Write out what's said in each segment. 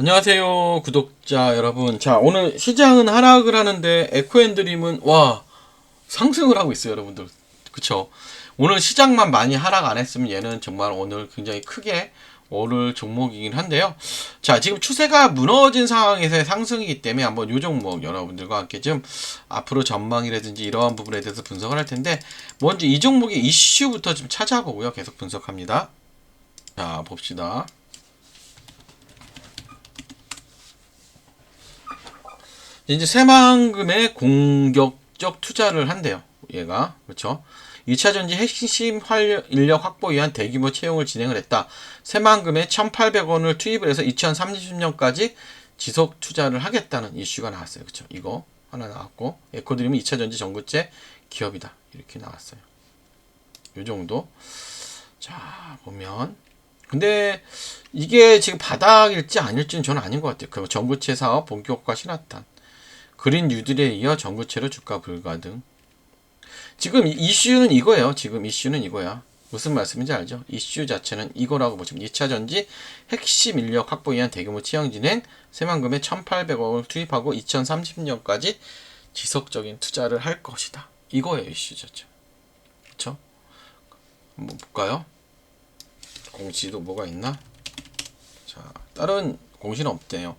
안녕하세요 구독자 여러분. 자 오늘 시장은 하락을 하는데 에코앤드림은 와 상승을 하고 있어요 여러분들. 그쵸? 오늘 시장만 많이 하락 안 했으면 얘는 정말 오늘 굉장히 크게 오를 종목이긴 한데요. 자 지금 추세가 무너진 상황에서의 상승이기 때문에 한번 요 종목 여러분들과 함께 좀 앞으로 전망이라든지 이러한 부분에 대해서 분석을 할 텐데 먼저 이 종목의 이슈부터 좀 찾아보고요. 계속 분석합니다. 자 봅시다 이제 새만금의 공격적 투자를 한대요. 얘가 그렇죠. 2차 전지 핵심 활- 인력 확보 위한 대규모 채용을 진행을 했다. 새만금에 1,800원을 투입을 해서 2030년까지 지속 투자를 하겠다는 이슈가 나왔어요. 그렇죠. 이거 하나 나왔고 에코드림은 2차 전지 전구체 기업이다. 이렇게 나왔어요. 요 정도. 자, 보면 근데 이게 지금 바닥일지 아닐지는 저는 아닌 것 같아요. 그 전구체 사업 본격화 신화탄. 그린 뉴딜에 이어 전구체로 주가 불가 등. 지금 이- 이슈는 이거예요. 지금 이슈는 이거야. 무슨 말씀인지 알죠? 이슈 자체는 이거라고 보시면 2차 전지 핵심 인력 확보 위한 대규모 채용 진행 새만금에 1,800억을 투입하고 2030년까지 지속적인 투자를 할 것이다. 이거예요, 이슈 자체. 그렇죠? 한번 볼까요? 공시도 뭐가 있나? 자, 다른 공시는 없대요.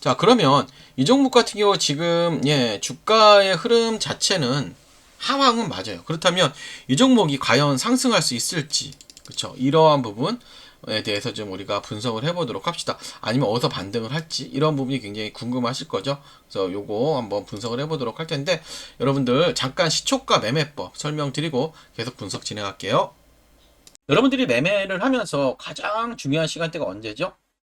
자, 그러면 이 종목 같은 경우 지금 예, 주가의 흐름 자체는 하방은 맞아요. 그렇다면 이 종목이 과연 상승할 수 있을지, 그렇죠? 이러한 부분에 대해서 좀 우리가 분석을 해 보도록 합시다. 아니면 어디서 반등을 할지 이런 부분이 굉장히 궁금하실 거죠. 그래서 요거 한번 분석을 해 보도록 할 텐데 여러분들 잠깐 시초가 매매법 설명드리고 계속 분석 진행할게요. 여러분들이 매매를 하면서 가장 중요한 시간대가 언제죠?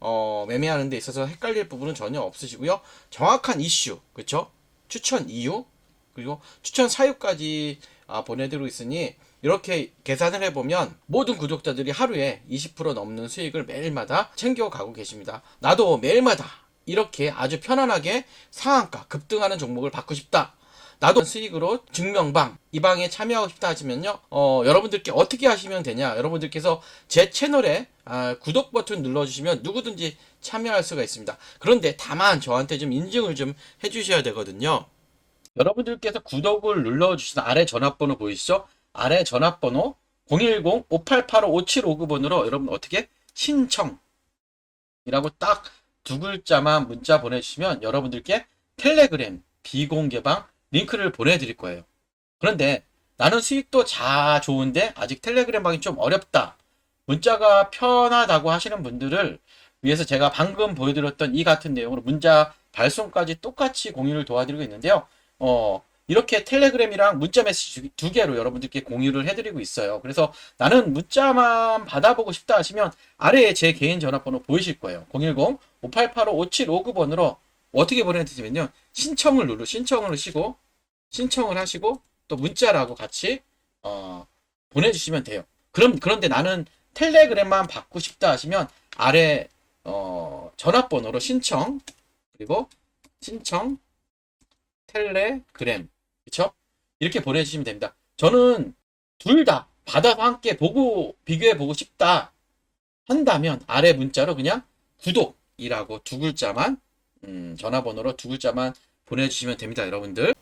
어, 매매하는 데 있어서 헷갈릴 부분은 전혀 없으시고요. 정확한 이슈, 그쵸? 추천 이유, 그리고 추천 사유까지 아, 보내드리고 있으니 이렇게 계산을 해보면 모든 구독자들이 하루에 20% 넘는 수익을 매일마다 챙겨가고 계십니다. 나도 매일마다 이렇게 아주 편안하게 상한가 급등하는 종목을 받고 싶다. 나도 수익으로 증명방 이 방에 참여하고 싶다 하시면요 어, 여러분들께 어떻게 하시면 되냐 여러분들께서 제 채널에 아, 구독 버튼 눌러주시면 누구든지 참여할 수가 있습니다 그런데 다만 저한테 좀 인증을 좀 해주셔야 되거든요 여러분들께서 구독을 눌러주신 아래 전화번호 보이시죠 아래 전화번호 010-5885-5759번으로 여러분 어떻게 신청이라고 딱 두 글자만 문자 보내주시면 여러분들께 텔레그램 비공개방 링크를 보내드릴 거예요. 그런데 나는 수익도 자 좋은데 아직 텔레그램 방이 좀 어렵다. 문자가 편하다고 하시는 분들을 위해서 제가 방금 보여드렸던 이 같은 내용으로 문자 발송까지 똑같이 공유를 도와드리고 있는데요. 어, 이렇게 텔레그램이랑 문자 메시지 두 개로 여러분들께 공유를 해드리고 있어요. 그래서 나는 문자만 받아보고 싶다 하시면 아래에 제 개인 전화번호 보이실 거예요. 010-5885-5759번으로 어떻게 보내야 되냐면요. 신청을 누르, 신청을 하시고, 신청을 하시고, 또 문자라고 같이, 어, 보내주시면 돼요. 그럼, 그런데 나는 텔레그램만 받고 싶다 하시면 아래, 어, 전화번호로 신청, 그리고 신청, 텔레그램, 그쵸? 이렇게 보내주시면 됩니다. 저는 둘 다 받아서 함께 보고, 비교해 보고 싶다 한다면 아래 문자로 그냥 구독이라고 두 글자만 음, 전화번호로 두 글자만 보내주시면 됩니다, 여러분들.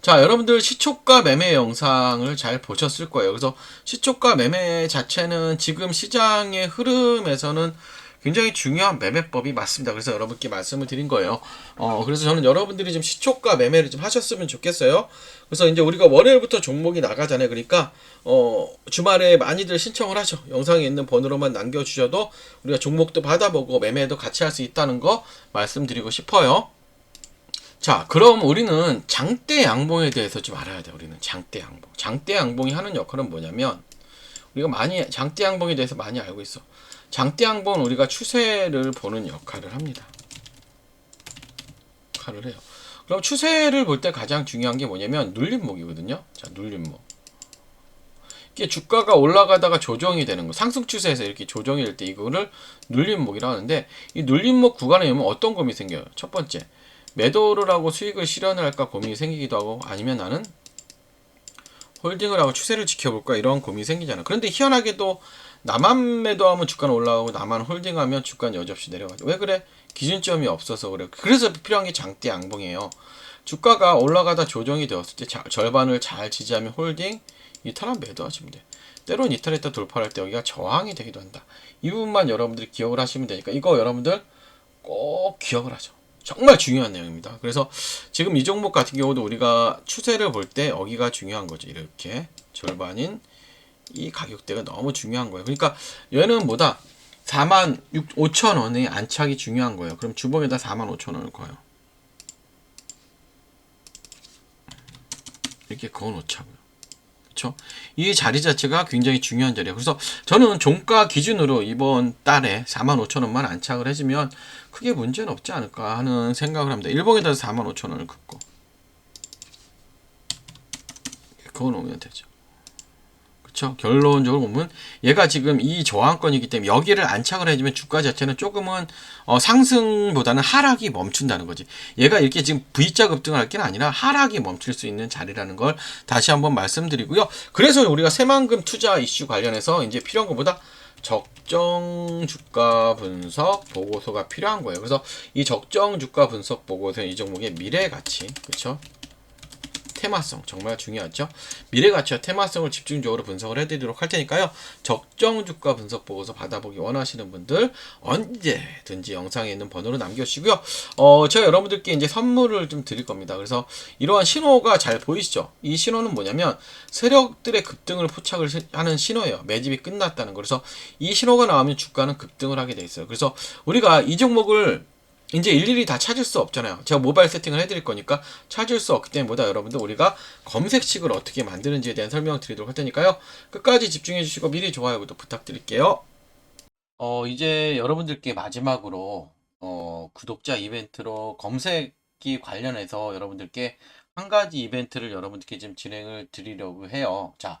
자, 여러분들 시초가 매매 영상을 잘 보셨을 거예요. 그래서 시초가 매매 자체는 지금 시장의 흐름에서는 굉장히 중요한 매매법이 맞습니다. 그래서 여러분께 말씀을 드린 거예요. 어, 그래서 저는 여러분들이 좀 시초가 매매를 좀 하셨으면 좋겠어요. 그래서 이제 우리가 월요일부터 종목이 나가잖아요. 그러니까, 어, 주말에 많이들 신청을 하죠. 영상에 있는 번호로만 남겨주셔도 우리가 종목도 받아보고 매매도 같이 할 수 있다는 거 말씀드리고 싶어요. 자, 그럼 우리는 장대 양봉에 대해서 좀 알아야 돼. 우리는 장대 양봉. 장대 양봉이 하는 역할은 뭐냐면 우리가 많이 장대 양봉에 대해서 많이 알고 있어. 장대 양봉은 우리가 추세를 보는 역할을 합니다. 역할을 해요. 그럼 추세를 볼 때 가장 중요한 게 뭐냐면 눌림목이거든요. 자, 눌림목. 이게 주가가 올라가다가 조정이 되는 거. 상승 추세에서 이렇게 조정이 될 때 이거를 눌림목이라고 하는데 이 눌림목 구간에 오면 어떤 고민이 생겨요? 첫 번째. 매도를 하고 수익을 실현을 할까 고민이 생기기도 하고 아니면 나는 홀딩을 하고 추세를 지켜볼까 이런 고민이 생기잖아. 그런데 희한하게도 나만 매도하면 주가는 올라가고 나만 홀딩하면 주가는 여지없이 내려가죠. 왜 그래? 기준점이 없어서 그래. 그래서 필요한 게 장대 양봉이에요. 주가가 올라가다 조정이 되었을 때 자- 절반을 잘 지지하면 홀딩, 이탈하면 매도하시면 돼. 때론 이탈했다 돌파할 때 여기가 저항이 되기도 한다. 이 부분만 여러분들이 기억을 하시면 되니까 이거 여러분들 꼭 기억을 하죠. 정말 중요한 내용입니다. 그래서 지금 이 종목 같은 경우도 우리가 추세를 볼 때 여기가 중요한 거죠. 이렇게 절반인 이 가격대가 너무 중요한 거예요. 그러니까 얘는 뭐다? 4만 6, 5천 원의 안착이 중요한 거예요. 그럼 주봉에다 4만 5천 원을 거요. 이렇게 그어 놓자고요. 그렇죠? 이 자리 자체가 굉장히 중요한 자리예요. 그래서 저는 종가 기준으로 이번 달에 4만 5천 원만 안착을 해주면 크게 문제는 없지 않을까 하는 생각을 합니다. 일봉에다 4만 5천 원을 긋고 그거 놓으면 되죠. 그렇죠? 결론적으로 보면 얘가 지금 이 저항권이기 때문에 여기를 안착을 해주면 주가 자체는 조금은 어, 상승보다는 하락이 멈춘다는 거지. 얘가 이렇게 지금 V자 급등을 할 게 아니라 하락이 멈출 수 있는 자리라는 걸 다시 한번 말씀드리고요. 그래서 우리가 새만금 투자 이슈 관련해서 이제 필요한 것보다 적정 주가 분석 보고서가 필요한 거예요. 그래서 이 적정 주가 분석 보고서 이 종목의 미래 가치, 그렇죠? 테마성 정말 중요하죠. 미래 가치와 테마성을 집중적으로 분석을 해드리도록 할 테니까요. 적정 주가 분석 보고서 받아보기 원하시는 분들 언제든지 영상에 있는 번호로 남겨주시고요. 어, 제가 여러분들께 이제 선물을 좀 드릴 겁니다. 그래서 이러한 신호가 잘 보이시죠? 이 신호는 뭐냐면 세력들의 급등을 포착을 하는 신호예요. 매집이 끝났다는 거. 그래서 이 신호가 나오면 주가는 급등을 하게 돼 있어요. 그래서 우리가 이 종목을 이제 일일이 다 찾을 수 없잖아요. 제가 모바일 세팅을 해드릴 거니까 찾을 수 없기 때문에 보다 여러분들 우리가 검색식을 어떻게 만드는지에 대한 설명을 드리도록 할 테니까요. 끝까지 집중해 주시고 미리 좋아요, 구독 부탁드릴게요. 어, 이제 여러분들께 마지막으로 어, 구독자 이벤트로 검색기 관련해서 여러분들께 한 가지 이벤트를 여러분들께 좀 진행을 드리려고 해요. 자,